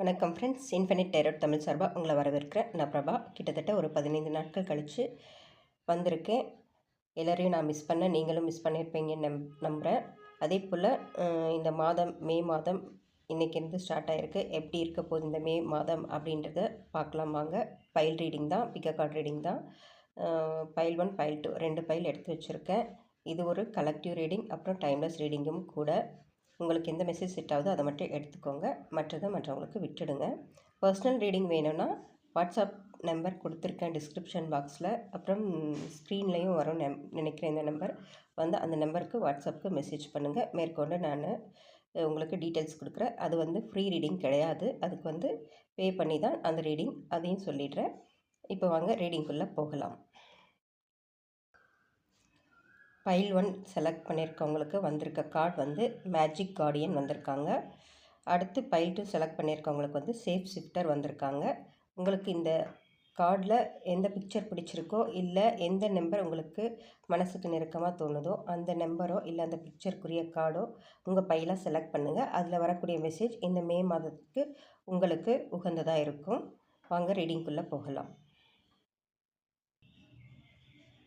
வணக்கம் friends infinite டைரோட் Tamil சார்பாக உங்களை வரவேற்கிறேன் நான் பிரபா. கிட்டத்தட்ட ஒரு பதினைந்து நாட்கள் கழித்து வந்திருக்கேன். எல்லோரையும் நான் மிஸ் பண்ண நீங்களும் மிஸ் பண்ணியிருப்பீங்கன்னு நம் நம்புகிறேன் அதே போல் இந்த மாதம் மே மாதம் இன்றைக்கிருந்து ஸ்டார்ட் ஆகிருக்கு எப்படி இருக்க போகுது இந்த மே மாதம் அப்படின்றத பார்க்கலாம் வாங்க. பைல் ரீடிங் தான் பிக்க கார்டு ரீடிங் தான். பைல் ஒன் பைல் டூ ரெண்டு பைல் எடுத்து வச்சுருக்கேன். இது ஒரு கலெக்டிவ் ரீடிங் அப்புறம் டைம்லெஸ் ரீடிங்கும் கூட. உங்களுக்கு எந்த மெசேஜ் செட் ஆகுதோ அதை மட்டும் எடுத்துக்கோங்க. மற்றதை மற்றவங்களுக்கு விட்டுடுங்க. பர்சனல் ரீடிங் வேணும்னா வாட்ஸ்அப் நம்பர் கொடுத்துருக்கேன் டிஸ்கிரிப்ஷன் பாக்ஸில் அப்புறம் ஸ்க்ரீன்லேயும் வரும் நெம் நினைக்கிறேன் இந்த நம்பர் வந்து அந்த நம்பருக்கு வாட்ஸ்அப்புக்கு மெசேஜ் பண்ணுங்கள் மேற்கொண்டு நான் உங்களுக்கு டீட்டெயில்ஸ் கொடுக்குறேன். அது வந்து ஃப்ரீ ரீடிங் கிடையாது. அதுக்கு வந்து பே பண்ணி தான் அந்த ரீடிங் அதையும் சொல்லிடுறேன். இப்போ வாங்க ரீடிங்குள்ளே போகலாம். ஃபைல் ஒன் செலக்ட் பண்ணியிருக்கவங்களுக்கு வந்திருக்க கார்டு வந்து மேஜிக் கார்டியன் வந்திருக்காங்க. அடுத்து ஃபைல் டூ செலக்ட் பண்ணியிருக்கவங்களுக்கு வந்து சேஃப் ஷிஃப்டர் வந்திருக்காங்க. உங்களுக்கு இந்த கார்டில் எந்த பிக்சர் பிடிச்சிருக்கோ இல்லை எந்த நம்பர் உங்களுக்கு மனசுக்கு நெருக்கமாக தோணுதோ அந்த நம்பரோ இல்லை அந்த பிக்சருக்குரிய கார்டோ உங்கள் பையில் செலக்ட் பண்ணுங்கள் அதில் வரக்கூடிய மெசேஜ் இந்த மே மாதத்துக்கு உங்களுக்கு உகந்ததாக இருக்கும். வாங்க ரீடிங்குள்ளே போகலாம்.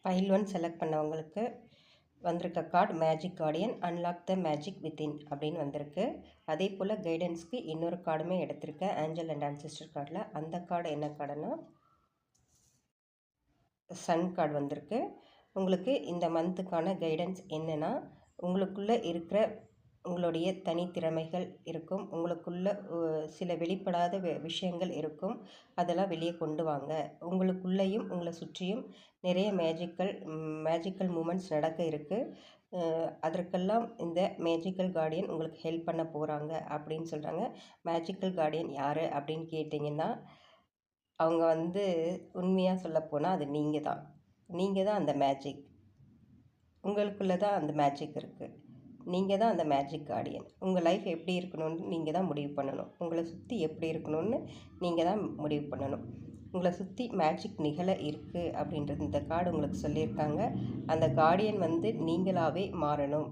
ஃபைல் ஒன் செலக்ட் பண்ணவங்களுக்கு வந்திருக்க card magic guardian unlock the magic within அப்படின்னு வந்திருக்கு. அதே போல் கைடன்ஸ்க்கு இன்னொரு கார்டுமே எடுத்திருக்கேன் ஆஞ்சல் அண்ட் ஆன்சிஸ்டர் கார்டில் அந்த கார்டு என்ன கார்டுன்னா சன் கார்டு வந்திருக்கு. உங்களுக்கு இந்த மந்த்துக்கான கைடன்ஸ் என்னென்னா உங்களுக்குள்ளே இருக்கிற உங்களுடைய தனித்திறமைகள் இருக்கும். உங்களுக்குள்ள சில வெளிப்படாத விஷயங்கள் இருக்கும். அதெல்லாம் வெளியே கொண்டு வாங்க. உங்களுக்குள்ளேயும் உங்களை சுற்றியும் நிறைய மேஜிக்கல் மேஜிக்கல் மூமெண்ட்ஸ் நடக்க இருக்குது அதற்கெல்லாம் இந்த மேஜிக்கல் கார்டியன் உங்களுக்கு ஹெல்ப் பண்ண போகிறாங்க அப்படின்னு சொல்கிறாங்க மேஜிக்கல் கார்டியன் யார் அப்படின்னு கேட்டிங்கன்னா அவங்க வந்து உண்மையாக சொல்லப்போனால் அது நீங்கள் தான் நீங்கள் தான் அந்த மேஜிக் உங்களுக்குள்ளே தான் அந்த மேஜிக் இருக்குது நீங்கள் தான் அந்த மேஜிக் கார்டியன் உங்கள் லைஃப் எப்படி இருக்கணும்னு நீங்கள் தான் முடிவு பண்ணணும். உங்களை சுற்றி எப்படி இருக்கணும்னு நீங்கள் தான் முடிவு பண்ணணும். உங்களை சுற்றி மேஜிக் நிகழ இருக்குது அப்படின்றது இந்த கார்டு உங்களுக்கு சொல்லியிருக்காங்க. அந்த கார்டியன் வந்து நீங்களாகவே மாறணும்.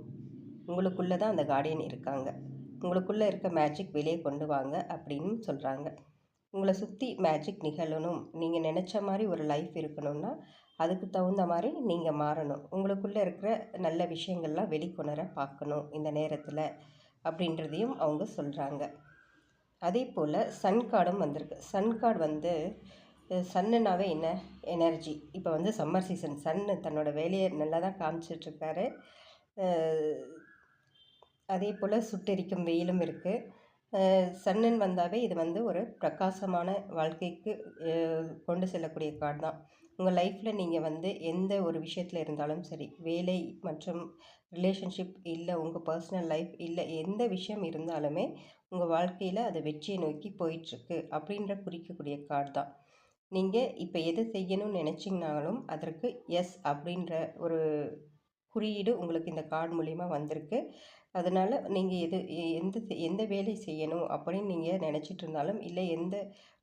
உங்களுக்குள்ளே தான் அந்த கார்டியன் இருக்காங்க. உங்களுக்குள்ளே இருக்க மேஜிக் வெளியே கொண்டு வாங்க அப்படின்னு சொல்கிறாங்க உங்களை சுற்றி மேஜிக் நிகழணும். நீங்கள் நினச்ச மாதிரி ஒரு லைஃப் இருக்கணும்னா அதுக்கு தகுந்த மாதிரி நீங்கள் மாறணும். உங்களுக்குள்ளே இருக்கிற நல்ல விஷயங்கள்லாம் வெளிக்கொணர பார்க்கணும் இந்த நேரத்தில் அப்படின்றதையும் அவங்க சொல்கிறாங்க அதே போல் சன் கார்டும் வந்திருக்கு. சன் கார்டு வந்து சன்னுனாவே என்ன? எனர்ஜி. இப்போ வந்து சம்மர் சீசன். சன்னு தன்னோட வேலையை நல்லா தான் காமிச்சிட்ருக்காரு அதே போல் சுட்டெரிக்கும் வெயிலும் இருக்குது சன்னன் வந்தாவே இது வந்து ஒரு பிரகாசமான வாழ்க்கைக்கு கொண்டு செல்லக்கூடிய கார்டு தான். உங்கள் லைஃப்பில் நீங்கள் வந்து எந்த ஒரு விஷயத்தில் இருந்தாலும் சரி வேலை மற்றும் ரிலேஷன்ஷிப் இல்லை உங்கள் பர்சனல் லைஃப் இல்லை எந்த விஷயம் இருந்தாலுமே உங்கள் வாழ்க்கையில் அது வெற்றியை நோக்கி போயிட்டுருக்கு அப்படின்ற குறிக்கக்கூடிய கார்டு தான். நீங்கள் இப்போ எது செய்யணும்னு நினச்சிங்கனாலும் அதற்கு எஸ் அப்படின்ற ஒரு குறியீடு உங்களுக்கு இந்த கார்டு மூலிமா வந்திருக்கு. அதனால் நீங்கள் எது எந்த எந்த வேலை செய்யணும் அப்படின்னு நீங்கள் நினச்சிட்டு இருந்தாலும் இல்லை எந்த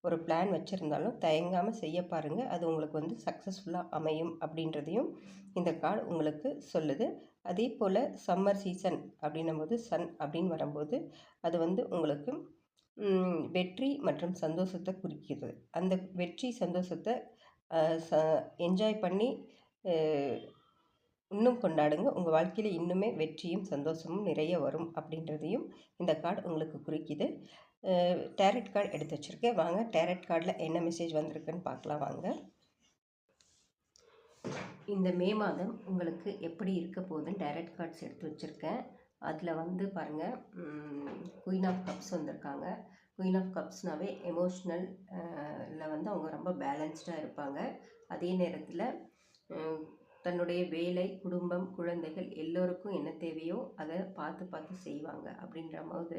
ஒரு பிளான் வச்சுருந்தாலும் தயங்காமல் செய்ய பாருங்கள் அது உங்களுக்கு வந்து சக்ஸஸ்ஃபுல்லாக அமையும் அப்படின்றதையும் இந்த கார்டு உங்களுக்கு சொல்லுது. அதே போல் சம்மர் சீசன் அப்படின்னும் போது சன் அப்படின்னு வரும்போது அது வந்து உங்களுக்கு வெற்றி மற்றும் சந்தோஷத்தை குறிக்கிறது அந்த வெற்றி சந்தோஷத்தை ச என்ஜாய் பண்ணி இன்னும் கொண்டாடுங்க. உங்கள் வாழ்க்கையில் இன்னுமே வெற்றியும் சந்தோஷமும் நிறைய வரும் அப்படின்றதையும் இந்த கார்டு உங்களுக்கு குறிக்குது. டேரட் கார்டு எடுத்து வச்சுருக்கேன். வாங்க டேரட் கார்டில் என்ன மெசேஜ் வந்திருக்குன்னு பார்க்கலாம். வாங்க. இந்த மே மாதம் உங்களுக்கு எப்படி இருக்க போகுதுன்னு டேரட் கார்ட்ஸ் எடுத்து வச்சுருக்கேன். அதில் வந்து பாருங்கள் குயின் ஆஃப் கப்ஸ் வந்திருக்காங்க. குயின் ஆஃப் கப்ஸ்னாவே எமோஷ்னல் வந்து அவங்க ரொம்ப பேலன்ஸ்டாக இருப்பாங்க. அதே நேரத்தில் தன்னுடைய வேலை குடும்பம் குழந்தைகள் எல்லோருக்கும் என்ன தேவையோ அதை பார்த்து பார்த்து செய்வாங்க அப்படின்ற போது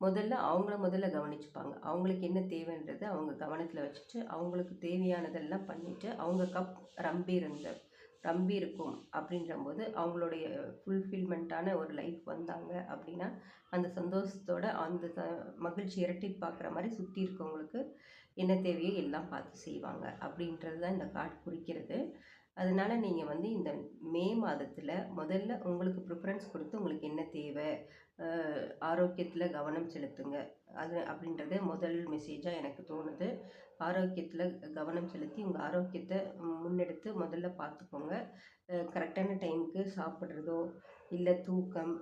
முதல்ல அவங்கள முதல்ல கவனிச்சுப்பாங்க. அவங்களுக்கு என்ன தேவைன்றதை அவங்க கவனத்தில் வச்சுட்டு அவங்களுக்கு தேவையானதெல்லாம் பண்ணிவிட்டு அவங்க கப் ரம்பி இருந்த ரம்பி இருக்கும் அப்படின்ற போது அவங்களுடைய ஃபுல்ஃபில்மெண்ட்டான ஒரு லைஃப் வந்தாங்க அப்படின்னா அந்த சந்தோஷத்தோட அந்த மகிழ்ச்சி இரட்டி பார்க்குற மாதிரி சுற்றி இருக்கவங்களுக்கு என்ன தேவையோ எல்லாம் பார்த்து செய்வாங்க அப்படின்றது தான் இந்த கார்டு குறிக்கிறது. அதனால் நீங்கள் வந்து இந்த மே மாதத்தில் முதல்ல உங்களுக்கு ப்ரிஃபரன்ஸ் கொடுத்து உங்களுக்கு என்ன தேவை? ஆரோக்கியத்தில் கவனம் செலுத்துங்க. அது அப்படின்றத முதல் மெசேஜாக எனக்கு தோணுது. ஆரோக்கியத்தில் கவனம் செலுத்தி உங்கள் ஆரோக்கியத்தை முன்னெடுத்து முதல்ல பார்த்துக்கோங்க. கரெக்டான டைமுக்கு சாப்பிட்றதோ இல்லை தூக்கம்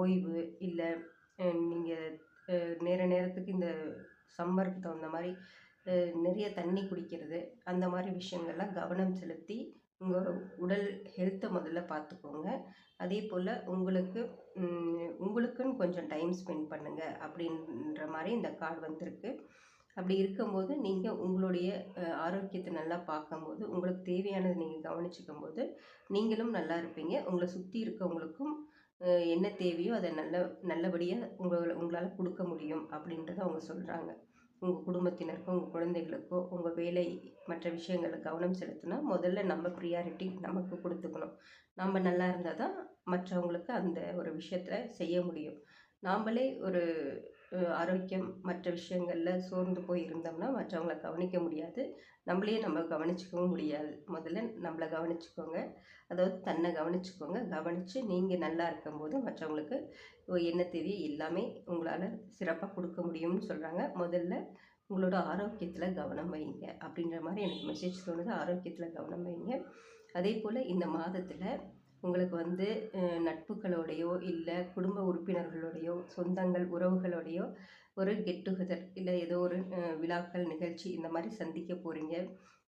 ஓய்வு இல்லை நீங்கள் நேர நேரத்துக்கு இந்த சம்மருக்கு தகுந்த மாதிரி நிறைய தண்ணி குடிக்கிறது அந்த மாதிரி விஷயங்கள்லாம் கவனம் செலுத்தி உங்கள் உடல் ஹெல்த்தை முதல்ல பார்த்துக்கோங்க. அதே போல் உங்களுக்கு உங்களுக்குன்னு கொஞ்சம் டைம் ஸ்பெண்ட் பண்ணுங்கள் அப்படின்ற மாதிரி இந்த கார்டு வந்திருக்கு. அப்படி இருக்கும்போது நீங்கள் உங்களுடைய ஆரோக்கியத்தை நல்லா பார்க்கும்போது உங்களுக்கு தேவையானதை நீங்கள் கவனிச்சிக்கும் போது நீங்களும் நல்லா இருப்பீங்க. உங்களை சுற்றி இருக்கவங்களுக்கும் என்ன தேவையோ அதை நல்ல நல்லபடியாக உங்களை உங்களால் கொடுக்க முடியும் அப்படின்றத அவங்க சொல்கிறாங்க உங்கள் குடும்பத்தினருக்கோ உங்கள் குழந்தைகளுக்கோ உங்கள் வேலை மற்ற விஷயங்களில் கவனம் செலுத்தினா முதல்ல நம்ம ப்ரியாரிட்டி நமக்கு கொடுத்துக்கணும். நம்ம நல்லா இருந்தால் தான் மற்றவங்களுக்கு அந்த ஒரு விஷயத்த செய்ய முடியும். நாம்ளே ஒரு ஆரோக்கியம் மற்ற விஷயங்களில் சோர்ந்து போய் இருந்தோம்னா மற்றவங்கள கவனிக்க முடியாது. நம்மளையே நம்ம கவனிச்சிக்கவும் முடியாது. முதல்ல நம்மளை கவனிச்சுக்கோங்க. அதாவது தன்னை கவனிச்சுக்கோங்க. கவனித்து நீங்கள் நல்லா இருக்கும்போது மற்றவங்களுக்கு என்ன தேவையோ எல்லாமே உங்களால் சிறப்பாக கொடுக்க முடியும்னு சொல்கிறாங்க முதல்ல உங்களோட ஆரோக்கியத்தில் கவனம் வைங்க. அப்படின்ற மாதிரி எனக்கு மெசேஜ் தோணுது. ஆரோக்கியத்தில் கவனம் வைங்க. அதே போல் இந்த மாதத்தில் உங்களுக்கு வந்து நட்புகளோடையோ இல்லை குடும்ப உறுப்பினர்களோடையோ சொந்தங்கள் உறவுகளோடையோ ஒரு கெட் டுகெதர் இல்லை ஏதோ ஒரு விழாக்கள் நிகழ்ச்சி இந்த மாதிரி சந்திக்க போகிறீங்க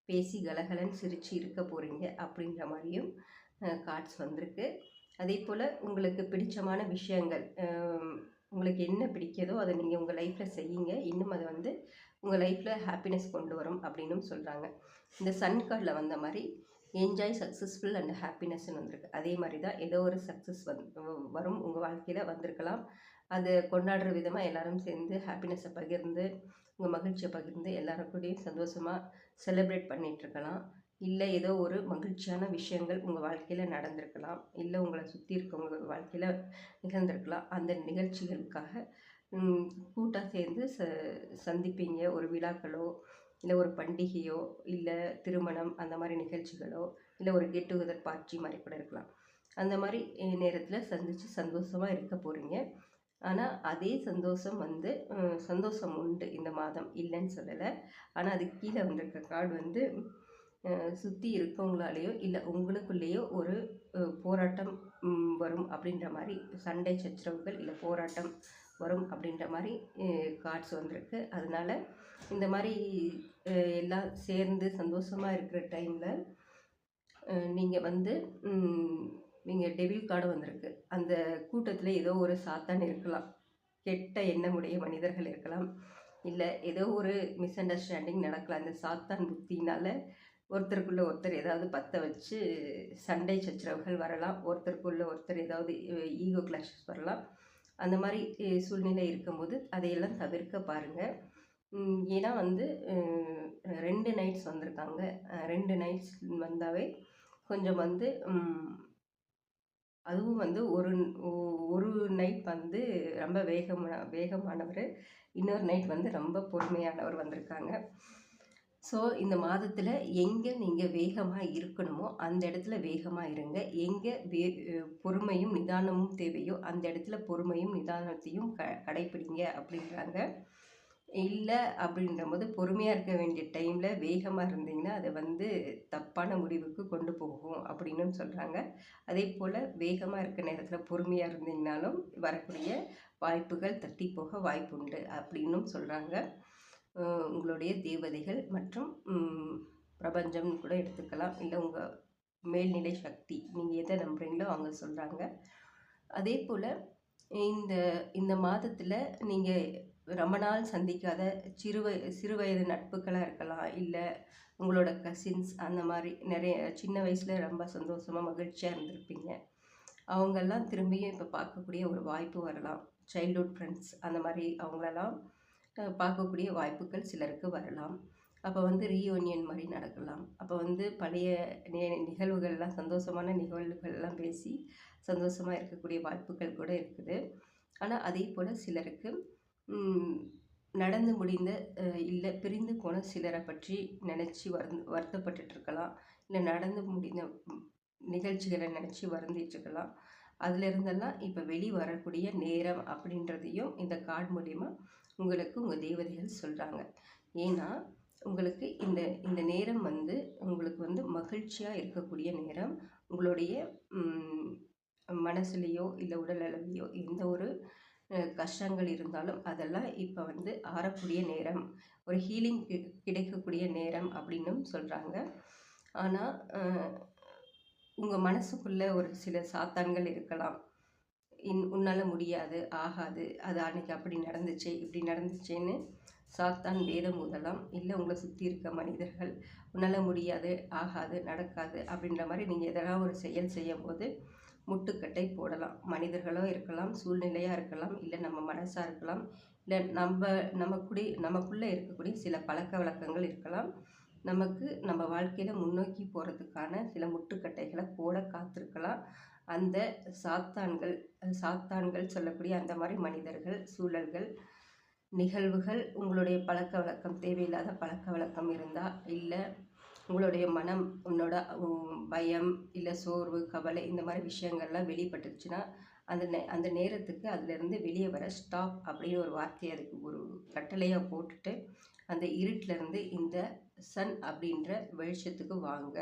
பேசி கலகலன் சிரித்து இருக்க போகிறீங்க அப்படின்ற மாதிரியும் கார்ட்ஸ் வந்திருக்கு. அதே போல் உங்களுக்கு பிடிச்சமான விஷயங்கள் உங்களுக்கு என்ன பிடிக்கிறதோ அதை நீங்கள் உங்கள் லைஃப்பில் செய்யுங்க. இன்னும் அதை வந்து உங்கள் லைஃப்பில் ஹாப்பினஸ் கொண்டு வரும் அப்படின்னும் சொல்கிறாங்க இந்த சன் கார்டில் வந்த மாதிரி என்ஜாய் சக்ஸஸ்ஃபுல் அண்ட் ஹாப்பினஸ்ன்னு வந்திருக்கு. அதே மாதிரி தான் ஏதோ ஒரு சக்ஸஸ் வந் வரும். உங்கள் வாழ்க்கையில் வந்திருக்கலாம். அதை கொண்டாடுற விதமாக எல்லோரும் சேர்ந்து ஹாப்பினஸை பகிர்ந்து உங்கள் மகிழ்ச்சியை பகிர்ந்து எல்லாருக்கூடையும் சந்தோஷமாக செலிப்ரேட் பண்ணிகிட்ருக்கலாம் இல்லை ஏதோ ஒரு மகிழ்ச்சியான விஷயங்கள் உங்கள் வாழ்க்கையில் நடந்திருக்கலாம். இல்லை உங்களை சுற்றி இருக்கவங்க வாழ்க்கையில் நிகழ்ந்திருக்கலாம். அந்த நிகழ்ச்சிகளுக்காக கூட்டாக சேர்ந்து ச சந்திப்பீங்க. ஒரு விழாக்களோ இல்லை ஒரு பண்டிகையோ இல்லை திருமணம் அந்த மாதிரி நிகழ்ச்சிகளோ இல்லை ஒரு கெட் டுகெதர் பார்ட்டி மாதிரி கூட இருக்கலாம். அந்த மாதிரி நேரத்தில் சந்தித்து சந்தோஷமாக இருக்க போகிறீங்க ஆனால் அதே சந்தோஷம் வந்து சந்தோஷம் உண்டு இந்த மாதம். இல்லைன்னு சொல்லலை. ஆனால் அது கீழே வந்திருக்க கார்டு வந்து சுற்றி இருக்கவங்களாலேயோ இல்லை உங்களுக்குள்ளேயோ ஒரு போராட்டம் வரும் அப்படின்ற மாதிரி சண்டை சச்சரவுகள் இல்லை போராட்டம் வரும் அப்படின்ற மாதிரி கார்ட்ஸ் வந்திருக்கு. அதனால் இந்த மாதிரி எல்லாம் சேர்ந்து சந்தோஷமாக இருக்கிற டைமில் நீங்கள் வந்து நீங்கள் டெபிள் கார்டு வந்திருக்கு. அந்த கூட்டத்தில் ஏதோ ஒரு சாத்தான் இருக்கலாம். கெட்ட எண்ணமுடைய மனிதர்கள் இருக்கலாம். இல்லை ஏதோ ஒரு மிஸ் அண்டர்ஸ்டாண்டிங் நடக்கலாம் அந்த சாத்தான் புத்தினால் ஒருத்தருக்குள்ளே ஒருத்தர் ஏதாவது பற்ற வச்சு சண்டை சச்சரவுகள் வரலாம். ஒருத்தருக்குள்ளே ஒருத்தர் ஏதாவது ஈகோ கிளாஷஸ் வரலாம். அந்த மாதிரி சூழ்நிலை இருக்கும்போது அதையெல்லாம் தவிர்க்க பாருங்கள் ஏன்னா வந்து ரெண்டு நைட்ஸ் வந்திருக்காங்க. ரெண்டு நைட்ஸ் வந்தாவே கொஞ்சம் வந்து அதுவும் வந்து ஒரு ஒரு நைட் வந்து ரொம்ப வேகமான வேகமானவர் இன்னொரு நைட் வந்து ரொம்ப பொறுமையானவர் வந்திருக்காங்க. ஸோ இந்த மாதத்தில் எங்கே நீங்கள் வேகமாக இருக்கணுமோ அந்த இடத்துல வேகமாக இருங்க. எங்கே வே பொறுமையும் நிதானமும் தேவையோ அந்த இடத்துல பொறுமையும் நிதானத்தையும் க கடைப்பிடிங்க அப்படின்றாங்க. இல்லை அப்படின்ற போது பொறுமையாக இருக்க வேண்டிய டைமில் வேகமாக இருந்தீங்கன்னா அதை வந்து தப்பான முடிவுக்கு கொண்டு போகும் அப்படின்னு சொல்கிறாங்க அதே போல் வேகமாக இருக்க நேரத்தில் பொறுமையாக இருந்தீங்கனாலும் வரக்கூடிய வாய்ப்புகள் தட்டி போக வாய்ப்பு உண்டு அப்படின்னும் சொல்கிறாங்க உங்களுடைய தேவதைகள் மற்றும் பிரபஞ்சம்னு கூட எடுத்துக்கலாம். இல்லை உங்கள் மேல்நிலை சக்தி நீங்கள் எதை நம்புறீங்களோ அவங்க சொல்கிறாங்க அதே போல் இந்த இந்த மாதத்தில் நீங்கள் ரொம்ப நாள் சந்திக்காத சிறு சிறுவயது நட்புகளாக இருக்கலாம். இல்லை உங்களோட கசின்ஸ் அந்த மாதிரி நிறைய சின்ன வயசில் ரொம்ப சந்தோஷமாக மகிழ்ச்சியாக இருந்திருப்பீங்க. அவங்கெல்லாம் திரும்பியும் இப்போ பார்க்கக்கூடிய ஒரு வாய்ப்பு வரலாம். சைல்ட்ஹுட் ஃப்ரெண்ட்ஸ் அந்த மாதிரி அவங்களெல்லாம் பார்க்கக்கூடிய வாய்ப்புகள் சிலருக்கு வரலாம். அப்போ வந்து ரீயூனியன் மாதிரி நடக்கலாம். அப்போ வந்து பழைய நிகழ்வுகள்லாம் சந்தோஷமான நிகழ்வுகள்லாம் பேசி சந்தோஷமாக இருக்கக்கூடிய வாய்ப்புகள் கூட இருக்குது. ஆனால் அதே போல் சிலருக்கு நடந்து முடிந்த இல்லை பிரிந்து போன சிலரை பற்றி நினச்சி வருந் வருத்தப்பட்டுட்ருக்கலாம் இல்லை நடந்து முடிந்த நிகழ்ச்சிகளை நினச்சி வருந்திட்டுருக்கலாம். அதிலிருந்தெல்லாம் இப்போ வெளி வரக்கூடிய நேரம் அப்படின்றதையும் இந்த கார்டு மூலிமா உங்களுக்கு உங்கள் தேவதைகள் சொல்கிறாங்க ஏன்னா உங்களுக்கு இந்த இந்த நேரம் வந்து உங்களுக்கு வந்து மகிழ்ச்சியாக இருக்கக்கூடிய நேரம். உங்களுடைய மனசுலேயோ இல்லை உடல் அளவிலையோ எந்த ஒரு கஷ்டங்கள் இருந்தாலும் அதெல்லாம் இப்போ வந்து ஆறக்கூடிய நேரம் ஒரு ஹீலிங் கிடைக்கக்கூடிய நேரம் அப்படின்னும் சொல்கிறாங்க ஆனால் உங்கள் மனசுக்குள்ளே ஒரு சில சாத்தான்கள் இருக்கலாம். இன் உன்னால் முடியாது ஆகாது அது அன்றைக்கி அப்படி நடந்துச்சு இப்படி நடந்துச்சேன்னு சாத்தான் வேதம் முதலாம் இல்லை உங்களை சுற்றி இருக்க மனிதர்கள் உன்னால் முடியாது ஆகாது நடக்காது அப்படின்ற மாதிரி நீங்கள் எதனா ஒரு செயல் செய்யும் போது முட்டுக்கட்டை போடலாம். மனிதர்களோ இருக்கலாம் சூழ்நிலையாக இருக்கலாம் இல்லை நம்ம மனசாக இருக்கலாம் இல்லை நம்ம நமக்குடி நமக்குள்ளே இருக்கக்கூடிய சில பழக்க வழக்கங்கள் இருக்கலாம். நமக்கு நம்ம வாழ்க்கையில் முன்னோக்கி போகிறதுக்கான சில முட்டுக்கட்டைகளை போட காத்திருக்கலாம். அந்த சாத்தான்கள் சாத்தான்கள் சொல்லக்கூடிய அந்த மாதிரி மனிதர்கள் சூழல்கள் நிகழ்வுகள் உங்களுடைய பழக்க வழக்கம் தேவையில்லாத பழக்க வழக்கம் இருந்தால் இல்லை உங்களுடைய மனம் உன்னோட பயம் இல்லை சோர்வு கவலை இந்த மாதிரி விஷயங்கள்லாம் வெளிப்பட்டுருச்சுன்னா அந்த நே அந்த நேரத்துக்கு அதுலேருந்து வெளியே வர ஸ்டாப் அப்படின்னு ஒரு வார்த்தையை அதுக்கு ஒரு கட்டளையாக போட்டுட்டு அந்த இருட்டிலேருந்து இந்த சன் அப்படின்ற வெளிச்சத்துக்கு வாங்க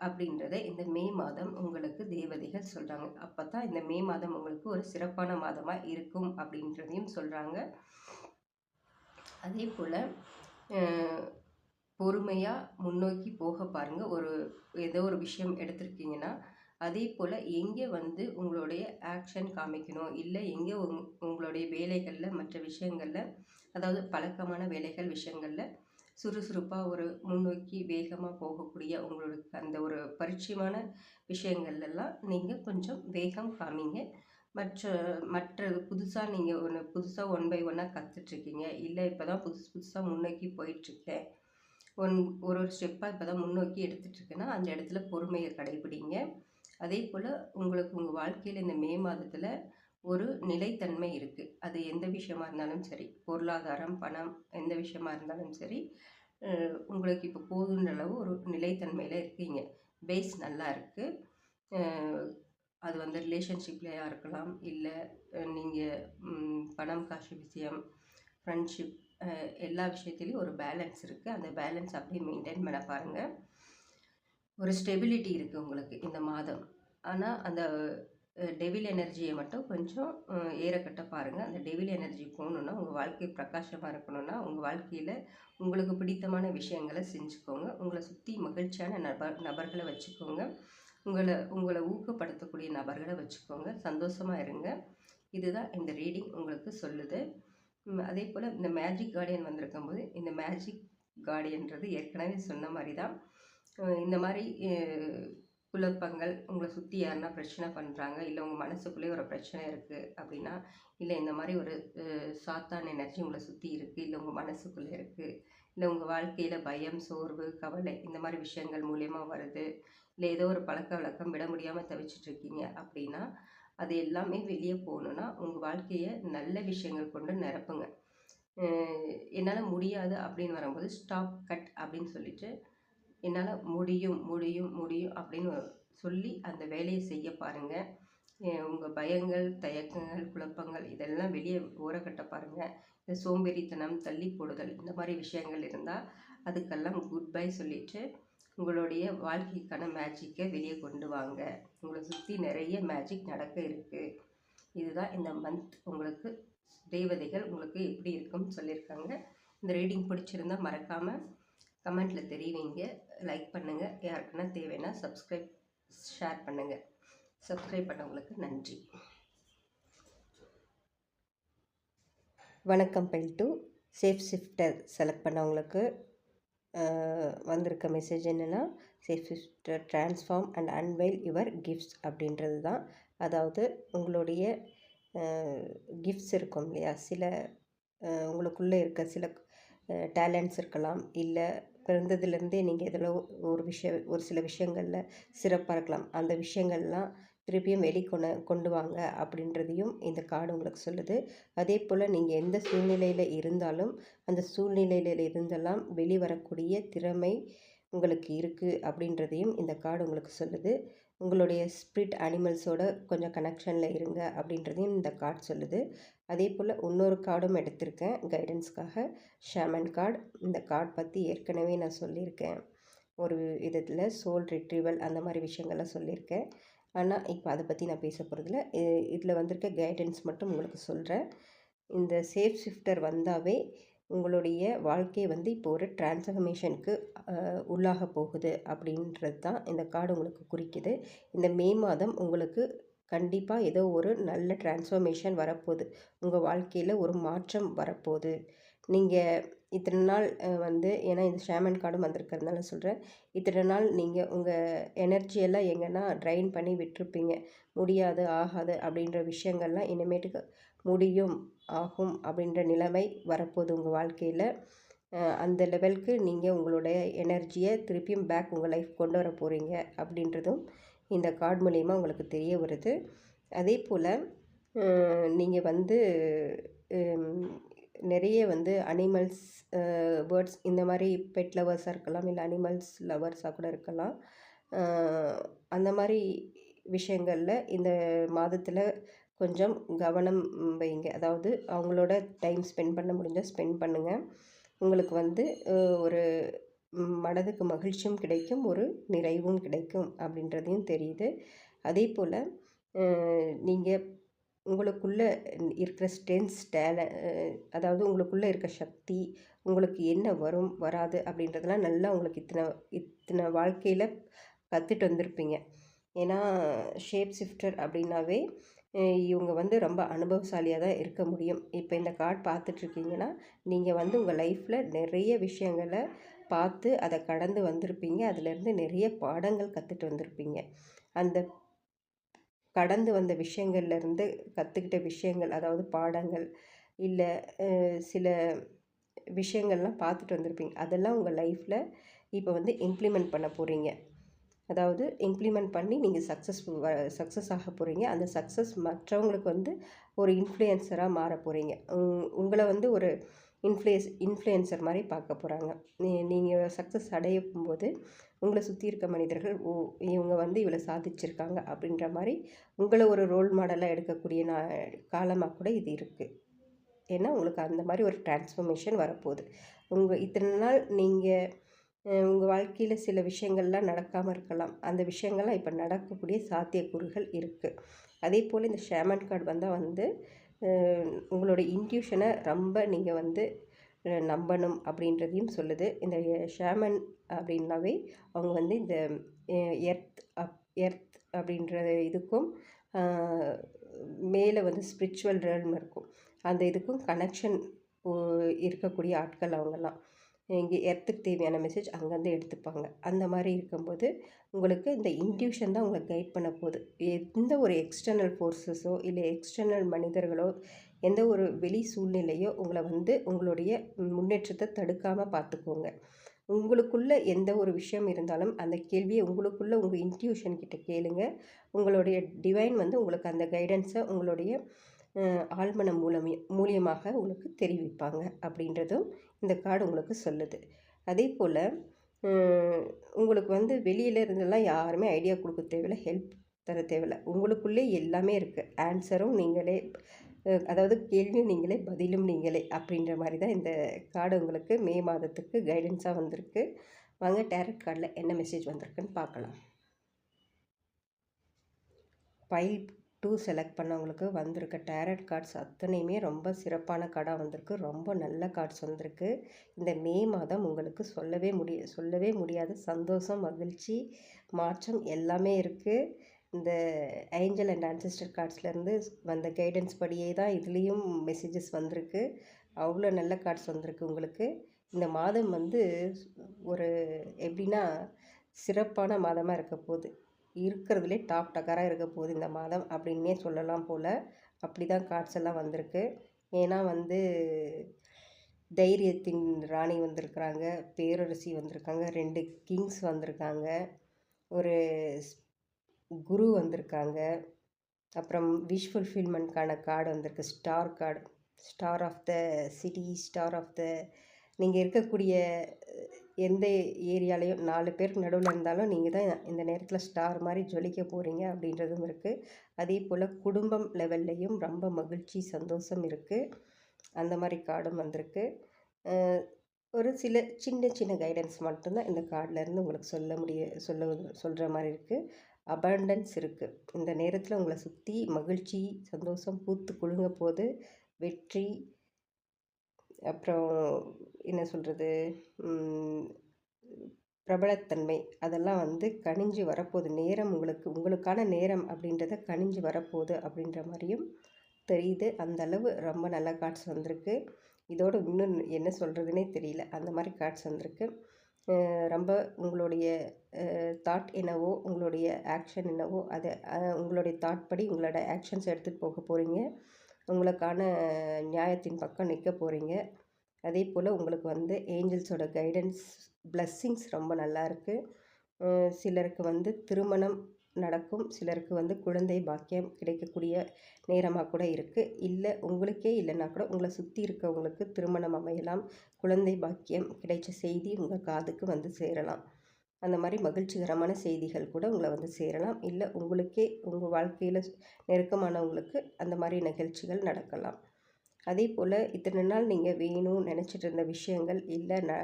அப்படின்றத இந்த மே மாதம் உங்களுக்கு தேவதைகள் சொல்கிறாங்க அப்போ தான் இந்த மே மாதம் உங்களுக்கு ஒரு சிறப்பான மாதமாக இருக்கும் அப்படின்றதையும் சொல்கிறாங்க அதே போல் பொறுமையாக முன்னோக்கி போக பாருங்கள் ஒரு ஏதோ ஒரு விஷயம் எடுத்திருக்கீங்கன்னா அதே போல் எங்கே வந்து உங்களுடைய ஆக்ஷன் காமிக்கணும்? இல்லை எங்கே உங் உங்களுடைய வேலைகளில் மற்ற விஷயங்களில் அதாவது பழக்கமான வேலைகள் விஷயங்களில் சுறுசுறுப்பாக ஒரு முன்னோக்கி வேகமாக போகக்கூடிய உங்களுக்கு அந்த ஒரு பரிச்சயமான விஷயங்கள்லாம் நீங்கள் கொஞ்சம் வேகம் காமிங்க. மற்ற மற்ற புதுசாக நீங்கள் ஒன்று புதுசாக ஒன் பை ஒன்னாக கற்றுட்ருக்கீங்க இல்லை இப்போ தான் புதுசு புதுசாக முன்னோக்கி போயிட்டுருக்கேன் ஒன் ஒரு ஒரு ஸ்டெப்பாக இப்போ தான் முன்னோக்கி எடுத்துகிட்ருக்கேன்னா அந்த இடத்துல பொறுமையை கடைபிடிங்க அதே போல் உங்களுக்கு உங்கள் வாழ்க்கையில் இந்த மே மாதத்தில் ஒரு நிலைத்தன்மை இருக்குது அது எந்த விஷயமா இருந்தாலும் சரி பொருளாதாரம் பணம் எந்த விஷயமா இருந்தாலும் சரி உங்களுக்கு இப்போ போதுன்ற அளவு ஒரு நிலைத்தன்மையில் இருக்கீங்க. பேஸ் நல்லா இருக்குது அது வந்து ரிலேஷன்ஷிப்லையாக இருக்கலாம் இல்லை நீங்கள் பணம் காசு விஷயம் ஃப்ரெண்ட்ஷிப் எல்லா விஷயத்துலேயும் ஒரு பேலன்ஸ் இருக்குது அந்த பேலன்ஸ் அப்படியே மெயின்டைன் பண்ண பாருங்கள் ஒரு ஸ்டெபிலிட்டி இருக்குது உங்களுக்கு இந்த மாதம். ஆனால் அந்த டெவில் எனர்ஜியை மட்டும் கொஞ்சம் ஏறக்கட்ட பாருங்கள் அந்த டெவில் எனர்ஜி போகணுன்னா உங்கள் வாழ்க்கை பிரகாசமாக இருக்கணும்னா உங்கள் வாழ்க்கையில் உங்களுக்கு பிடித்தமான விஷயங்களை செஞ்சுக்கோங்க. உங்களை சுற்றி மகிழ்ச்சியான நபர் நபர்களை வச்சுக்கோங்க. உங்களை உங்களை ஊக்கப்படுத்தக்கூடிய நபர்களை வச்சுக்கோங்க. சந்தோஷமாக இருங்க. இதுதான் இந்த ரீடிங் உங்களுக்கு சொல்லுது. அதே போல் இந்த மேஜிக் கார்டியன் வந்திருக்கும் போது இந்த மேஜிக் கார்டியன்றது ஏற்கனவே சொன்ன மாதிரி தான் இந்த மாதிரி குழப்பங்கள் உங்களை சுற்றி யாருன்னா பிரச்சனை பண்ணுறாங்க இல்லை உங்கள் மனசுக்குள்ளேயே ஒரு பிரச்சனை இருக்குது அப்படின்னா இல்லை இந்த மாதிரி ஒரு சாத்தான் எனர்ஜி உங்களை சுற்றி இருக்குது இல்லை உங்கள் மனசுக்குள்ளே இருக்குது இல்லை உங்கள் வாழ்க்கையில் பயம் சோர்வு கவலை இந்த மாதிரி விஷயங்கள் மூலயமா வருது இல்லை ஏதோ ஒரு பழக்க வழக்கம் விட முடியாமல் தவிச்சிட்ருக்கீங்க அப்படின்னா அது எல்லாமே வெளியே போகணுன்னா உங்கள் வாழ்க்கையை நல்ல விஷயங்கள் கொண்டு நிரப்புங்க. என்னால் முடியாது அப்படின்னு வரும்போது ஸ்டாப் கட் அப்படின்னு சொல்லிட்டு என்னால் முடியும் முடியும் முடியும் அப்படின்னு சொல்லி அந்த வேலையை செய்ய பாருங்கள் உங்கள் பயங்கள் தயக்கங்கள் குழப்பங்கள் இதெல்லாம் வெளியே ஓரக்கட்ட பாருங்கள் இந்த சோம்பேறித்தனம் தள்ளி போடுதல் இந்த மாதிரி விஷயங்கள் இருந்தால் அதுக்கெல்லாம் குட் பை சொல்லிவிட்டு உங்களுடைய வாழ்க்கைக்கான மேஜிக்கை வெளியே கொண்டு வாங்க. உங்களை சுற்றி நிறைய மேஜிக் நடக்க இருக்குது இதுதான் இந்த மந்த் உங்களுக்கு தேவதைகள் உங்களுக்கு எப்படி இருக்கும்னு சொல்லியிருக்காங்க. இந்த ரீடிங் பிடிச்சிருந்தால் மறக்காமல் கமெண்ட்டில் தெரிவிங்க. லைக் பண்ணுங்கள் யாருக்குன்னா தேவைன்னா சப்ஸ்கிரைப் ஷேர் பண்ணுங்கள் சப்ஸ்கிரைப் பண்ணவங்களுக்கு நன்றி. வணக்கம் pile two shape shifter select பண்ணவங்களுக்கு வந்திருக்க மெசேஜ் என்னென்னா shape shifter transform and unveil your gifts அப்படின்றது தான் அதாவது உங்களுடைய கிஃப்ட்ஸ் இருக்கும் இல்லையா? சில உங்களுக்குள்ளே இருக்க சில டேலண்ட்ஸ் இருக்கலாம். இல்லை பிறந்ததுலேருந்தே நீங்கள் இதில் ஒரு விஷயம் ஒரு சில விஷயங்களில் சிறப்பாக இருக்கலாம். அந்த விஷயங்கள்லாம் திருப்பியும் வெளிக்கொண கொண்டு வாங்க அப்படின்றதையும் இந்த கார்டு உங்களுக்கு சொல்லுது. அதே போல் நீங்கள் எந்த சூழ்நிலையில் இருந்தாலும் அந்த சூழ்நிலையில் இருந்தெல்லாம் வெளிவரக்கூடிய திறமை உங்களுக்கு இருக்குது அப்படின்றதையும் இந்த கார்டு உங்களுக்கு சொல்லுது. உங்களுடைய ஸ்பிரிட் அனிமல்ஸோட கொஞ்சம் கனெக்ஷனில் இருங்க அப்படின்றதையும் இந்த கார்டு சொல்லுது. அதே போல் இன்னொரு கார்டும் எடுத்திருக்கேன் கைடன்ஸ்க்காக ஷேமன் கார்டு இந்த கார்டு பற்றி ஏற்கனவே நான் சொல்லியிருக்கேன். ஒரு விதத்தில் சோல் ரிட்ரீவல் அந்த மாதிரி விஷயங்கள்லாம் சொல்லியிருக்கேன். ஆனால் இப்போ அதை பற்றி நான் பேச போகிறதில்ல இதில் வந்திருக்க கைடன்ஸ் மட்டும் உங்களுக்கு சொல்கிறேன் இந்த சேஃப் ஷிஃப்டர் வந்தாவே உங்களுடைய வாழ்க்கை வந்து இப்போ ஒரு டிரான்ஸ்ஃபர்மேஷனுக்கு உள்ளாக போகுது அப்படின்றது தான் இந்த கார்டு உங்களுக்கு குறிக்குது. இந்த மே மாதம் உங்களுக்கு கண்டிப்பாக ஏதோ ஒரு நல்ல டிரான்ஸ்ஃபர்மேஷன் வரப்போகுது. உங்கள் வாழ்க்கையில் ஒரு மாற்றம் வரப்போகுது. நீங்கள் இத்தனை நாள் வந்து ஏன்னா இந்த ஷேமன் கார்டும் வந்திருக்கிறதுனால சொல்கிறேன் இத்தனை நாள் நீங்கள் உங்கள் எனர்ஜியெல்லாம் எங்கன்னா ட்ரைன் பண்ணி விட்டுருப்பீங்க. முடியாது ஆகாது அப்படின்ற விஷயங்கள்லாம் இனிமேட்டுக்கு முடியும் ஆகும் அப்படின்ற நிலைமை வரப்போகுது உங்கள் வாழ்க்கையில். அந்த லெவலுக்கு நீங்கள் உங்களுடைய எனர்ஜியை திருப்பியும் பேக் உங்கள் லைஃப் கொண்டு வர போகிறீங்க அப்படின்றதும் இந்த கார்டு மூலிமா உங்களுக்கு தெரிய வருது. அதே போல் நீங்கள் வந்து நிறைய வந்து அனிமல்ஸ் பேர்ட்ஸ் இந்த மாதிரி பெட் லவர்ஸாக இருக்கலாம் இல்லை அனிமல்ஸ் லவர்ஸாக கூட இருக்கலாம். அந்த மாதிரி விஷயங்களில் இந்த மாதத்தில் கொஞ்சம் கவனம் வைங்க. அதாவது அவங்களோட டைம் ஸ்பெண்ட் பண்ண முடிஞ்சால் ஸ்பெண்ட் பண்ணுங்கள் உங்களுக்கு வந்து ஒரு மனதுக்கு மகிழ்ச்சியும் கிடைக்கும் ஒரு நிறைவும் கிடைக்கும் அப்படின்றதையும் தெரியுது. அதே போல் நீங்கள் உங்களுக்குள்ளே இருக்கிற ஸ்ட்ரென்த்ஸ் டேல அதாவது உங்களுக்குள்ளே இருக்க சக்தி உங்களுக்கு என்ன வரும் வராது அப்படின்றதெல்லாம் நல்லா உங்களுக்கு இத்தனை இத்தனை வாழ்க்கையில் கற்றுட்டு வந்திருப்பீங்க. ஏன்னா ஷேப் ஷிஃப்டர் அப்படின்னாவே இவங்க வந்து ரொம்ப அனுபவசாலியாக தான் இருக்க முடியும். இப்போ இந்த கார்டு பார்த்துட்ருக்கீங்கன்னா நீங்கள் வந்து உங்கள் லைஃப்பில் நிறைய விஷயங்களை பார்த்து அதை கடந்து வந்திருப்பீங்க. அதுலேருந்து நிறைய பாடங்கள் கற்றுட்டு வந்திருப்பீங்க. அந்த கடந்து வந்த விஷயங்கள்லேருந்து கற்றுக்கிட்ட விஷயங்கள் அதாவது பாடங்கள் இல்லை சில விஷயங்கள்லாம் பார்த்துட்டு வந்திருப்பீங்க. அதெல்லாம் உங்கள் லைஃப்பில் இப்போ வந்து இம்ப்ளிமெண்ட் பண்ண போகிறீங்க அதாவது இம்ப்ளிமெண்ட் பண்ணி நீங்கள் சக்ஸஸ் சக்ஸஸ் ஆக போகிறீங்க அந்த சக்ஸஸ் மற்றவங்களுக்கு வந்து ஒரு இன்ஃப்ளூயன்சராக மாற போகிறீங்க உங்களை வந்து ஒரு இன்ஃப்ளூயன்ஸ் இன்ஃப்ளூயன்சர் மாதிரி பார்க்க போகிறாங்க நீ நீங்கள் சக்ஸஸ் அடையும் போது உங்களை சுற்றி இருக்க மனிதர்கள் ஓ இவங்க வந்து இவ்வளோ சாதிச்சிருக்காங்க அப்படின்ற மாதிரி உங்களை ஒரு ரோல் மாடலாக எடுக்கக்கூடிய நான் காலமாக கூட இது இருக்குது ஏன்னா உங்களுக்கு அந்த மாதிரி ஒரு டிரான்ஸ்ஃபர்மேஷன் வரப்போகுது. உங்கள் இத்தனை நாள் நீங்கள் உங்கள் வாழ்க்கையில் சில விஷயங்கள்லாம் நடக்காமல் இருக்கலாம். அந்த விஷயங்கள்லாம் இப்போ நடக்கக்கூடிய சாத்தியக்கூறுகள் இருக்குது அதே போல் இந்த ஷேமன் கார்டு வந்தால் வந்து உங்களோட இன்ட்யூஷனை ரொம்ப நீங்கள் வந்து நம்பணும் அப்படின்றதையும் சொல்லுது. இந்த ஷேமன் அப்படின்னாவே அவங்க வந்து இந்த எர்த் அப் எர்த் அப்படின்ற இதுக்கும் மேலே வந்து ஸ்பிரிச்சுவல் ரேல்ம் இருக்கும். அந்த இதுக்கும் கனெக்ஷன் இருக்கக்கூடிய ஆட்கள் அவங்கெல்லாம். இங்கே எர்த்துக்கு தேவையான மெசேஜ் அங்கேருந்து எடுத்துப்பாங்க. அந்த மாதிரி இருக்கும்போது உங்களுக்கு இந்த இன்ட்யூஷன் தான் உங்களை கைட் பண்ண போகுது. எந்த ஒரு எக்ஸ்டர்னல் ஃபோர்ஸஸோ இல்லை எக்ஸ்டர்னல் மனிதர்களோ எந்த ஒரு வெளி சூழ்நிலையோ உங்களை வந்து உங்களுடைய முன்னேற்றத்தை தடுக்காமல் பார்த்துக்கோங்க. உங்களுக்குள்ளே எந்த ஒரு விஷயம் இருந்தாலும் அந்த கேள்வியை உங்களுக்குள்ளே உங்கள் இன்ட்யூஷன் கிட்ட கேளுங்க. உங்களுடைய டிவைன் வந்து உங்களுக்கு அந்த கைடன்ஸை உங்களுடைய ஆழ்மனம் மூலமே மூலியமாக உங்களுக்கு தெரிவிப்பாங்க அப்படின்றதும் இந்த கார்டு உங்களுக்கு சொல்லுது. அதே போல் உங்களுக்கு வந்து வெளியில் இருந்தெல்லாம் யாருமே ஐடியா கொடுக்க தேவையில்லை ஹெல்ப் தர தேவையில்லை. உங்களுக்குள்ளே எல்லாமே இருக்குது ஆன்சரும் நீங்களே அதாவது கேள்வியும் நீங்களே பதிலும் நீங்களே அப்படின்ற மாதிரி தான் இந்த கார்டு உங்களுக்கு மே மாதத்துக்கு கைடன்ஸாக வந்திருக்கு. வாங்க டேரட் கார்டில் என்ன மெசேஜ் வந்திருக்குன்னு பார்க்கலாம். பைல் டூ செலக்ட் பண்ணவங்களுக்கு வந்திருக்க டேரட் கார்ட்ஸ் அத்தனையுமே ரொம்ப சிறப்பான கார்டாக வந்திருக்கு. ரொம்ப நல்ல கார்ட்ஸ் வந்திருக்கு. இந்த மே மாதம் உங்களுக்கு சொல்லவே முடிய சொல்லவே முடியாத. சந்தோஷம் மகிழ்ச்சி மாற்றம் எல்லாமே இருக்குது இந்த ஏஞ்சல் அண்ட் ஆன்சிஸ்டர் கார்ட்ஸ்லேருந்து வந்த கைடன்ஸ் படியே தான் இதுலேயும் மெசேஜஸ் வந்திருக்கு. அவ்வளோ நல்ல கார்ட்ஸ் வந்திருக்கு உங்களுக்கு. இந்த மாதம் வந்து ஒரு எப்படின்னா சிறப்பான மாதமாக இருக்க போகுது. இருக்கிறதுலே டாப் டக்கராக இருக்க போகுது இந்த மாதம் அப்படின்னே சொல்லலாம் போல். அப்படி தான் கார்ட்ஸ் எல்லாம் வந்திருக்கு. ஏன்னா வந்து தைரியத்தின் ராணி வந்திருக்கிறாங்க பேரரசி வந்திருக்காங்க ரெண்டு கிங்ஸ் வந்திருக்காங்க ஒரு குரு வந்திருக்காங்க அப்புறம் விஷ் ஃபுல்ஃபில்மெண்ட்கான கார்டு வந்திருக்கு star card star of the city star of the நீங்கள் இருக்கக்கூடிய எந்த ஏரியாலையும் நாலு பேருக்கு நடுவில் இருந்தாலும் நீங்கள் தான் இந்த நேரத்தில் ஸ்டார் மாதிரி ஜொலிக்க போகிறீங்க அப்படின்றதும் இருக்குது அதே போல் குடும்பம் லெவல்லையும் ரொம்ப மகிழ்ச்சி சந்தோஷம் இருக்குது அந்த மாதிரி கார்டும் வந்திருக்கு. ஒரு சில சின்ன சின்ன கைடன்ஸ் மட்டும்தான் இந்த கார்டிலேருந்து உங்களுக்கு சொல்ல முடிய சொல்ல சொல்கிற மாதிரி இருக்குது அபண்டன்ஸ் இருக்குது இந்த நேரத்தில் உங்களை சுற்றி மகிழ்ச்சி சந்தோஷம் பூத்து குழுங்க போது வெற்றி அப்புறம் என்ன சொல்கிறது பிரபலத்தன்மை அதெல்லாம் வந்து கணிஞ்சு வரப்போகுது. நேரம் உங்களுக்கு உங்களுக்கான நேரம் அப்படின்றத கணிஞ்சு வரப்போகுது அப்படின்ற மாதிரியும் தெரியுது. அந்த அளவு ரொம்ப நல்ல கார்ட்ஸ் வந்திருக்கு. இதோட இன்னும் என்ன சொல்கிறதுனே தெரியல. அந்த மாதிரி கார்ட்ஸ் வந்திருக்கு. ரொம்ப உங்களுடைய தாட் என்னவோ உங்களுடைய ஆக்ஷன் என்னவோ அதை உங்களுடைய தாட் படி உங்களோட ஆக்ஷன்ஸ் எடுத்துகிட்டு போக போகிறீங்க உங்களுக்கான நியாயத்தின் பக்கம் நிற்க போகிறீங்க அதே போல் உங்களுக்கு வந்து ஏஞ்சல்ஸோட கைடன்ஸ் பிளஸ்ஸிங்ஸ் ரொம்ப நல்லா இருக்குது சிலருக்கு வந்து திருமணம் நடக்கும் சிலருக்கு வந்து குழந்தை பாக்கியம் கிடைக்கக்கூடிய நேரமாக கூட இருக்குது இல்லை உங்களுக்கே இல்லைன்னா கூட உங்களை சுற்றி இருக்கவங்களுக்கு திருமணம் அமையலாம் குழந்தை பாக்கியம் கிடைச்ச செய்தி உங்கள் காதுக்கு வந்து சேரலாம். அந்த மாதிரி மகிழ்ச்சிகரமான செய்திகள் கூட உங்களை வந்து சேரலாம். இல்லை உங்களுக்கே உங்கள் வாழ்க்கையில் நெருக்கமானவங்களுக்கு அந்த மாதிரி நிகழ்ச்சிகள் நடக்கலாம். அதே போல் இத்தனை நாள் நீங்கள் வேணும்னு நினச்சிட்டு இருந்த விஷயங்கள் இல்லை ந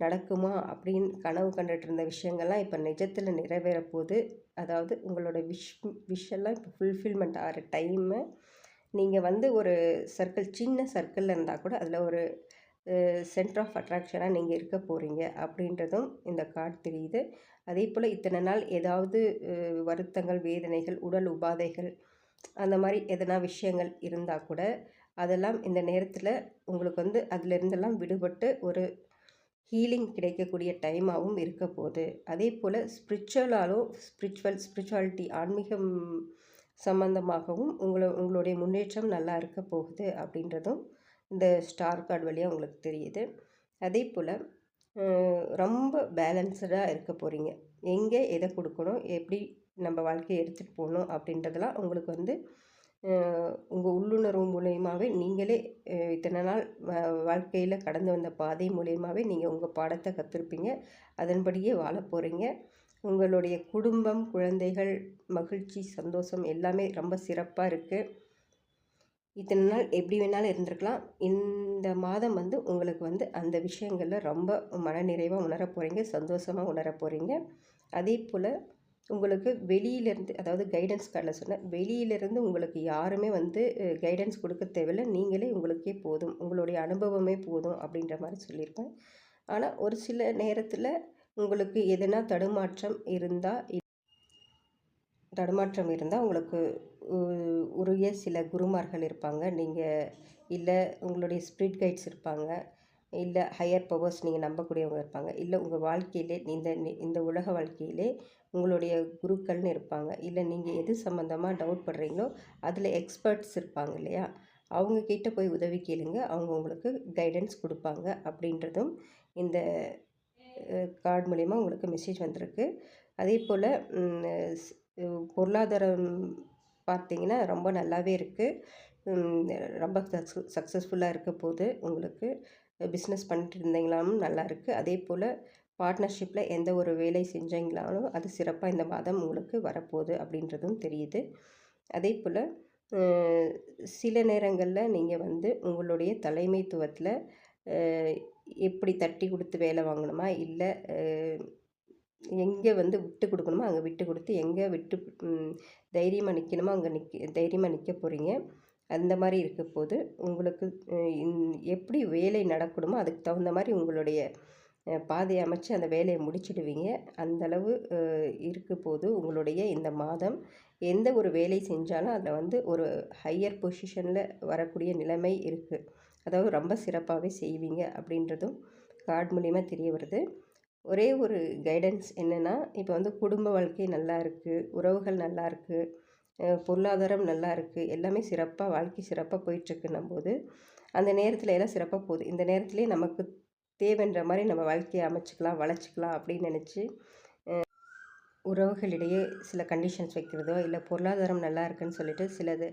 நடக்குமா அப்படின்னு கனவு கண்டுட்டு இருந்த விஷயங்கள்லாம் இப்போ நிஜத்தில் நிறைவேற போது அதாவது உங்களோட விஷ் விஷெல்லாம் இப்போ ஃபுல்ஃபில்மெண்ட் ஆகிற டைமு நீங்கள் வந்து ஒரு சர்க்கிள் சின்ன சர்க்கிளில் இருந்தால் கூட அதில் ஒரு சென்டர் ஆஃப் அட்ராக்ஷனாக நீங்கள் இருக்க போகிறீங்க அப்படின்றதும் இந்த கார்டு தெரியுது. அதே போல் இத்தனை நாள் ஏதாவது வருத்தங்கள் வேதனைகள் உடல் உபாதைகள் அந்த மாதிரி எதனா விஷயங்கள் இருந்தால் கூட அதெல்லாம் இந்த நேரத்தில் உங்களுக்கு வந்து அதிலிருந்தெல்லாம் விடுபட்டு ஒரு ஹீலிங் கிடைக்கக்கூடிய டைமாகவும் இருக்க போகுது. அதே போல் ஸ்பிரிச்சுவலாலும் ஸ்பிரிச்சுவல் ஸ்பிரிச்சுவாலிட்டி ஆன்மீகம் சம்பந்தமாகவும் உங்களை உங்களுடைய முன்னேற்றம் நல்லா இருக்க போகுது அப்படின்றதும் இந்த ஸ்டார் கார்டு வழியாக உங்களுக்கு தெரியுது. அதே போல் ரொம்ப பேலன்ஸ்டாக இருக்க போகிறீங்க எங்கே எதை கொடுக்கணும் எப்படி நம்ம வாழ்க்கையை எடுத்துகிட்டு போகணும் அப்படின்றதெல்லாம் உங்களுக்கு வந்து உங்கள் உள்ளுணர்வு மூலயமாவே நீங்களே இத்தனை நாள் வாழ்க்கையில் கடந்து வந்த பாதை மூலயமாவே நீங்கள் உங்கள் பாடத்தை கற்றுருப்பீங்க அதன்படியே வாழ போகிறீங்க உங்களுடைய குடும்பம் குழந்தைகள் மகிழ்ச்சி சந்தோஷம் எல்லாமே ரொம்ப சிறப்பாக இருக்குது இத்தனை நாள் எப்படி வேணாலும் இருந்திருக்கலாம். இந்த மாதம் வந்து உங்களுக்கு வந்து அந்த விஷயங்களில் ரொம்ப மனநிறைவாக உணர போகிறீங்க சந்தோஷமாக உணர போகிறீங்க அதே போல் உங்களுக்கு வெளியிலேருந்து அதாவது கைடன்ஸ் கார்டில் சொன்னேன் வெளியிலேருந்து உங்களுக்கு யாருமே வந்து கைடன்ஸ் கொடுக்க தேவையில்லை. நீங்களே உங்களுக்கே போதும். உங்களுடைய அனுபவமே போதும் அப்படின்ற மாதிரி சொல்லியிருப்பேன் ஆனால் ஒரு சில நேரத்தில் உங்களுக்கு எதனா தடுமாற்றம் இருந்தால் தடுமாற்றம் இருந்தால் உங்களுக்கு உரிய சில குருமார்கள் இருப்பாங்க. நீங்கள் இல்லை உங்களுடைய ஸ்பிரிட் கைட்ஸ் இருப்பாங்க. இல்லை ஹையர் பவர்ஸ் நீங்கள் நம்பக்கூடியவங்க இருப்பாங்க. இல்லை உங்கள் வாழ்க்கையிலே இந்த இந்த உலக வாழ்க்கையிலே உங்களுடைய குருக்கள்னு இருப்பாங்க. இல்லை நீங்கள் எது சம்மந்தமாக டவுட் படுறீங்களோ அதில் எக்ஸ்பர்ட்ஸ் இருப்பாங்க இல்லையா? அவங்கக்கிட்ட போய் உதவி கேளுங்க. அவங்க உங்களுக்கு கைடன்ஸ் கொடுப்பாங்க அப்படின்றதும் இந்த கார்டு மூலிமா உங்களுக்கு மெசேஜ் வந்திருக்கு. அதே போல் பொருளாதாரம் பார்த்தீங்கன்னா ரொம்ப நல்லாவே இருக்குது ரொம்ப சக்ஸ சக்ஸஸ்ஃபுல்லாக இருக்க போது உங்களுக்கு பிஸ்னஸ் பண்ணிட்டு இருந்தீங்களாலும் நல்லா இருக்குது அதே போல் பார்ட்னர்ஷிப்பில் எந்த ஒரு வேலை செஞ்சீங்களாலும் அது சிறப்பாக இந்த மாதம் உங்களுக்கு வரப்போகுது அப்படின்றதும் தெரியுது. அதே போல் சில நேரங்களில் நீங்கள் வந்து உங்களுடைய தலைமைத்துவத்தில் எப்படி தட்டி கொடுத்து வேலை வாங்கணுமா? இல்லை எங்கே வந்து விட்டு கொடுக்கணுமோ அங்கே விட்டு கொடுத்து எங்கே விட்டு தைரியமாக நிற்கணுமோ அங்கே நிற்க தைரியமாக நிற்க போகிறீங்க அந்த மாதிரி இருக்க போது உங்களுக்கு இந்- எப்படி வேலை நடக்கணுமோ அதுக்கு தகுந்த மாதிரி உங்களுடைய பாதையை அமைச்சு அந்த வேலையை முடிச்சிடுவீங்க. அந்த அளவு இருக்க போது உங்களுடைய இந்த மாதம் எந்த ஒரு வேலை செஞ்சாலும் அதில் வந்து ஒரு ஹையர் பொசிஷனில் வரக்கூடிய நிலைமை இருக்குது அதாவது ரொம்ப சிறப்பாகவே செய்வீங்க அப்படின்றதும் கார்டு மூலிமா தெரிய வருது. ஒரே ஒரு கைடன்ஸ் என்னென்னா இப்போ வந்து குடும்ப வாழ்க்கை நல்லா இருக்குது உறவுகள் நல்லா இருக்குது பொருளாதாரம் நல்லா இருக்குது எல்லாமே சிறப்பாக வாழ்க்கை சிறப்பாக போயிட்டுருக்குன்னும் போது அந்த நேரத்தில் எல்லாம் சிறப்பாக போகுது. இந்த நேரத்துலேயே நமக்கு தேவைன்ற மாதிரி நம்ம வாழ்க்கையை அமைச்சிக்கலாம் வளச்சிக்கலாம் அப்படின்னு நினச்சி உறவுகளிடையே சில கண்டிஷன்ஸ் வைக்கிறதோ இல்லை பொருளாதாரம் நல்லா இருக்குன்னு சொல்லிட்டு சிலது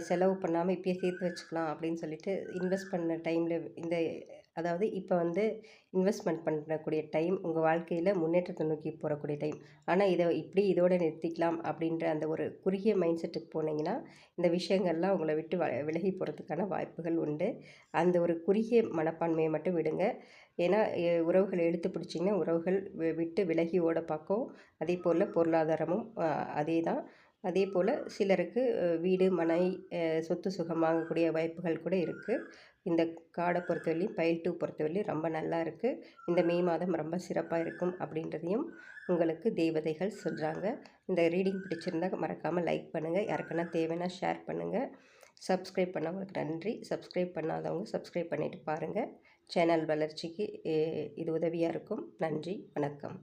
செலவு பண்ணாமல் இப்பயே சேர்த்து வச்சுக்கலாம் அப்படின்னு சொல்லிட்டு இன்வெஸ்ட் பண்ண டைமில் இந்த அதாவது இப்போ வந்து இன்வெஸ்ட்மெண்ட் பண்ணக்கூடிய டைம் உங்கள் வாழ்க்கையில் முன்னேற்றத்தை நோக்கி போகக்கூடிய டைம் ஆனால் இதை இப்படி இதோட நிறுத்திக்கலாம் அப்படின்ற அந்த ஒரு குறுகிய மைண்ட் செட்டுக்கு போனீங்கன்னா இந்த விஷயங்கள்லாம் உங்களை விட்டு விலகி போகிறதுக்கான வாய்ப்புகள் உண்டு. அந்த ஒரு குறுகிய மனப்பான்மையை மட்டும் விடுங்க. ஏன்னா எ உறவுகளை பிடிச்சிங்கன்னா உறவுகள் விட்டு விலகி ஓட பார்க்கும் அதே போல் பொருளாதாரமும் அதே தான். அதே போல் சிலருக்கு வீடு மனை சொத்து சுகம் வாங்கக்கூடிய வாய்ப்புகள் கூட இருக்குது இந்த காடை பொறுத்தவரையிலையும் பயில் டூ பொறுத்தவரையிலையும் ரொம்ப நல்லா இருக்குது இந்த மே மாதம் ரொம்ப சிறப்பாக இருக்கும் அப்படின்றதையும் உங்களுக்கு தேவதைகள் சொல்கிறாங்க இந்த ரீடிங் பிடிச்சிருந்தா மறக்காமல் லைக் பண்ணுங்கள் யாருக்குன்னா தேவைன்னா ஷேர் பண்ணுங்கள் சப்ஸ்கிரைப் பண்ணவங்களுக்கு நன்றி. சப்ஸ்கிரைப் பண்ணாதவங்க சப்ஸ்கிரைப் பண்ணிவிட்டு பாருங்கள் சேனல் வளர்ச்சிக்கு இது உதவியாக இருக்கும். நன்றி. வணக்கம்.